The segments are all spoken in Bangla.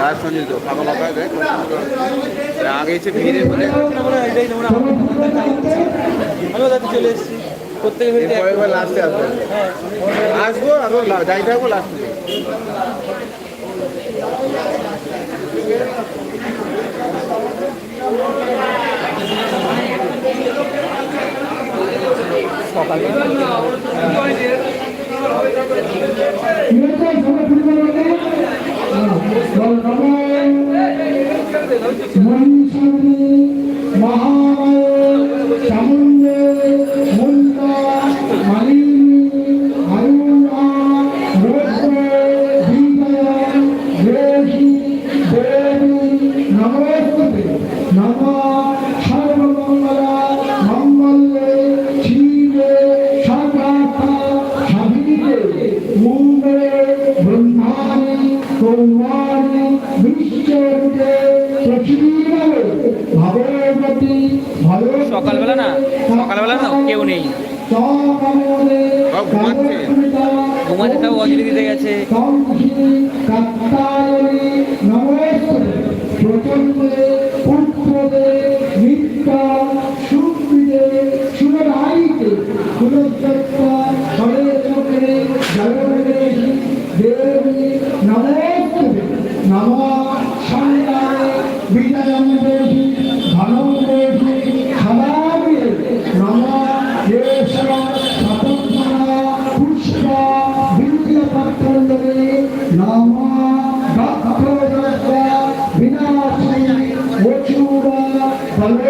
লাস্ট সঞ্জিত তো ফাঁকা ফাঁকা আগে এসে ভিড়ের মধ্যে। চলে এসেছি। বার লাস্টে আসব। হ্যাঁ। আসব আরও যাই থাকব লাস্টে ভগবতী হরে চক্রে জগরে দেবী নমস্তে নম সন্তানে বিজয়ম salve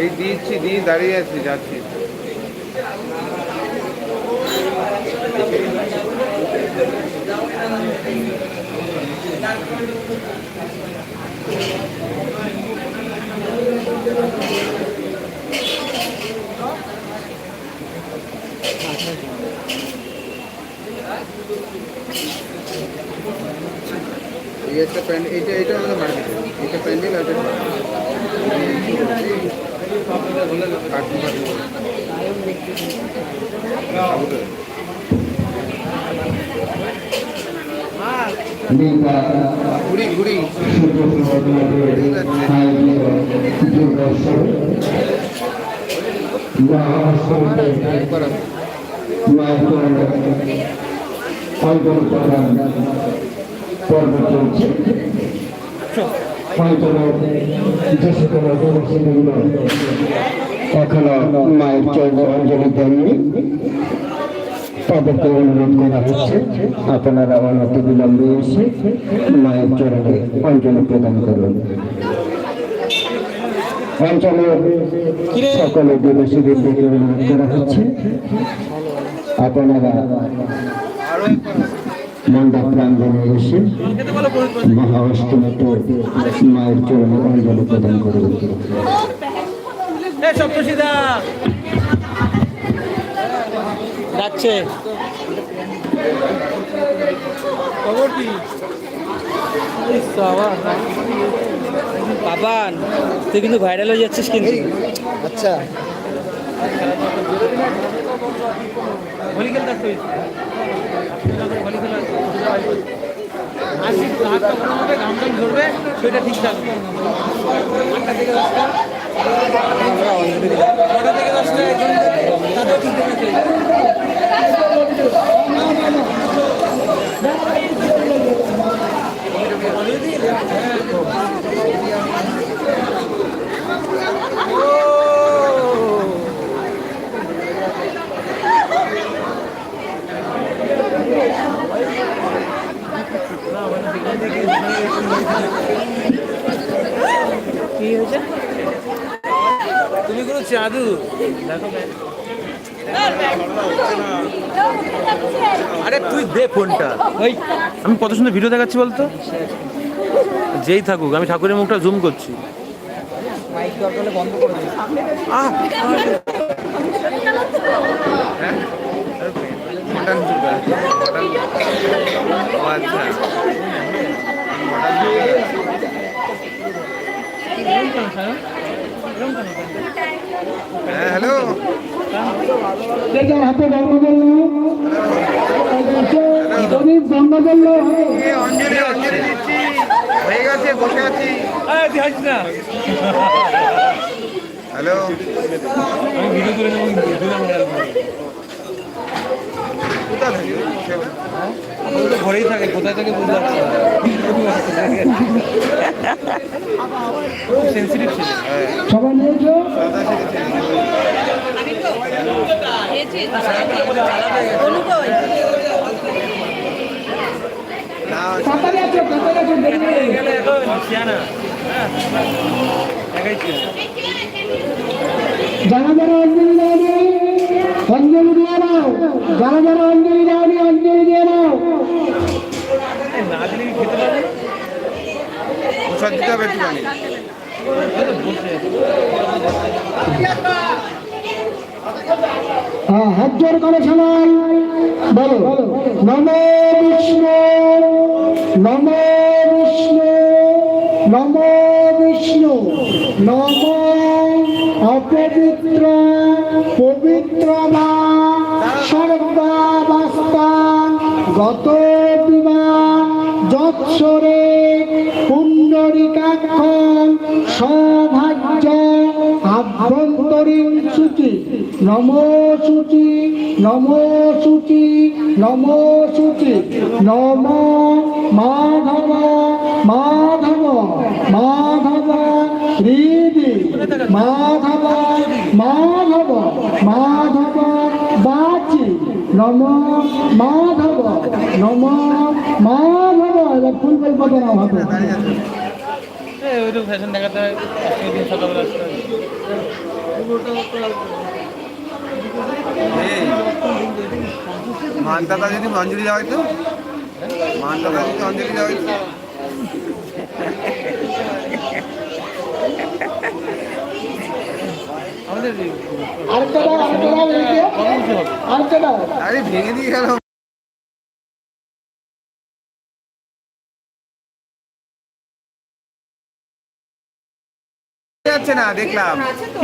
এই দিচ্ছি দিয়ে দাঁড়িয়ে আছি যাচ্ছি এই একটা প্যান্ড এইটা এটা আমাদের মার্কেটে এটা প্যান্ডেল আছে কাটুন কাটুন পর্ব চলছে এখনও মায়ের চৌদ্দ অঞ্জলি দেননি তাদেরকে অনুরোধ করা হচ্ছে আপনারা বিলম্বে এসে মায়ের চরণে অঞ্জলি প্রদান করুন। অঞ্চলের সকলে বিদেশিদের দিকে অনুরোধ করা হচ্ছে। আপনারা। মণ্ডপ প্রাঙ্গণে এসে মহা অষ্টমীতে মায়ের চরণে অঞ্জলি প্রদান করুন। সপ্তশীদা! যাচ্ছে। বাবান তুই কিন্তু ভাইরাল হয়ে যাচ্ছিস কিন্তু। আচ্ছা। হোলি খেলতে আসতে হয়েছে হোলি খেলা আসি হাতটা ধরবে সেটা ঠিক থাকবে কি হয়েছে? তুমি কোনো দেখো আরে তুই দে ফোনটা। ওই আমি কত সুন্দর ভিডিও দেখাচ্ছি বলতো? যেই থাকুক আমি ঠাকুরের মুখটা জুম করছি। Mic hello. দেখেন হাতে এ অঞ্জলি অঞ্জলি দিচ্ছি হয়ে গেছে বসে আছি হ্যালো ঘরেই থাকে? কোথায় থেকে বুঝতে পারছি সবাই নিয়েছো তাড়াতাড়ি আছো অঞ্জলি দেয়নি অঞ্জলি দিয়ে নাও। যারা অঞ্জলি দেয়নি অঞ্জলি দিয়ে নাও। না দিলে কি খেতে পারবে? প্রসাদ দিতে হবে একটুখানি। হ্যাঁ হাত জোর করে সবাই বলো নম বিষ্ণু নম বিষ্ণু নম বিষ্ণু নম অপবিত্র পবিত্র মা সর্বাবস্থা গত যৎসরে পুণ্ডরিকাক্ষ সৌভাগ্য আভ্যন্তরীণ সূচি। নম সূচি নম সূচি নম সূচি। নম মাধব মাধব মাধব হৃদি মাধব মাধব মাধব, বাচি। নম মাধব নম মাধব। ফ্যাশন দেখাতে হয় দিন সকালবেলা আসতে হয় যদি অঞ্জলি দেওয়া হয়তো মানতাতা যদি অঞ্জলি আরেকটা দাও। আরে ভেঙে দিয়ে গেল। যাচ্ছে না দেখলাম।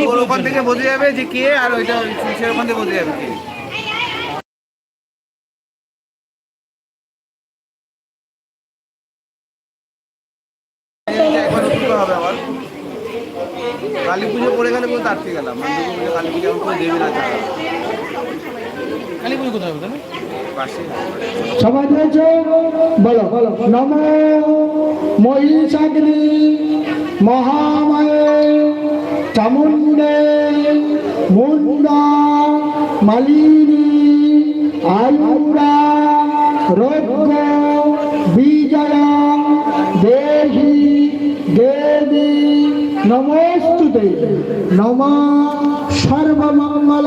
ওর ওখান থেকে বোঝা যাবে যে কে আর ওইটা সুইচের ওখান থেকে বোঝা যাবে কে। হবে কালী পুজো পড়ে গেলে পুরো তাড়তে গেলাম। মানে দুর্গা পুজো কালী পুজো এখন কোনো দেবে না ছাড়া কালী পুজো কোথায় হবে পাশে। সবাই বলো বলো। নম মহিষাগ্নি মহামায়ে। চামুণ্ডে মুন্ডা মালিনী আয়ুরা রৌদ্র বিজয়া দেহি দেবী নমস্তুতে নম সর্বমঙ্গলা।